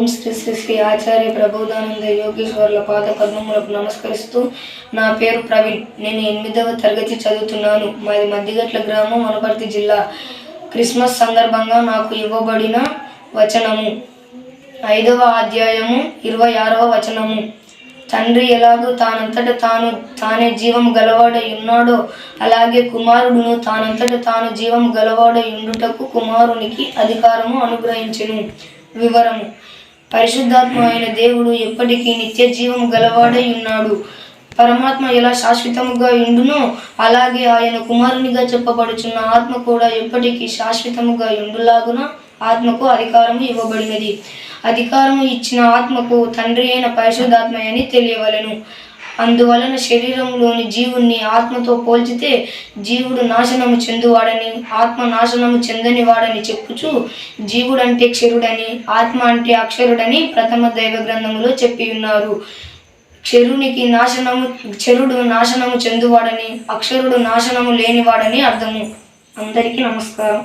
ఓం శ్రీ శ్రీ శ్రీ ఆచార్య ప్రబోధానంద యోగేశ్వర్ల పాద పద్మములకు నమస్కరిస్తూ నా పేరు ప్రవీణ్. నేను ఎనిమిదవ తరగతి చదువుతున్నాను. మాది మద్దిగట్ల గ్రామం వనపర్తి జిల్లా. క్రిస్మస్ సందర్భంగా నాకు ఇవ్వబడిన వచనము. ఐదవ అధ్యాయము ఇరవై ఆరవ వచనము. తండ్రి ఎలాగూ తానంతట తాను తానే జీవం గలవాడై ఉన్నాడో అలాగే కుమారుడును తానంతట తాను జీవం గలవాడై ఉండుటకు కుమారునికి అధికారము అనుగ్రహించెను. వివరము. పరిశుద్ధాత్మ అయిన దేవుడు ఎప్పటికీ నిత్య జీవం గలవాడై ఉన్నాడు. పరమాత్మ ఎలా శాశ్వతముగా ఉండునో అలాగే ఆయన కుమారునిగా చెప్పబడుచున్న ఆత్మ కూడా ఎప్పటికీ శాశ్వతముగా ఉండులాగున ఆత్మకు అధికారము ఇవ్వబడినది. అధికారము ఇచ్చిన ఆత్మకు తండ్రి అయిన పరిశుద్ధాత్మ అని తెలియవలెను. అందువలన శరీరంలోని జీవుణ్ణి ఆత్మతో పోల్చితే జీవుడు నాశనము చెందువాడని ఆత్మ నాశనము చెందని వాడని చెప్పుచు జీవుడంటే క్షరుడని ఆత్మ అంటే అక్షరుడని ప్రథమ దైవ గ్రంథములో చెప్పి ఉన్నారు. క్షరునికి నాశనము క్షరుడు నాశనము చెందువాడని అక్షరుడు నాశనము లేనివాడని అర్థము. అందరికీ నమస్కారం.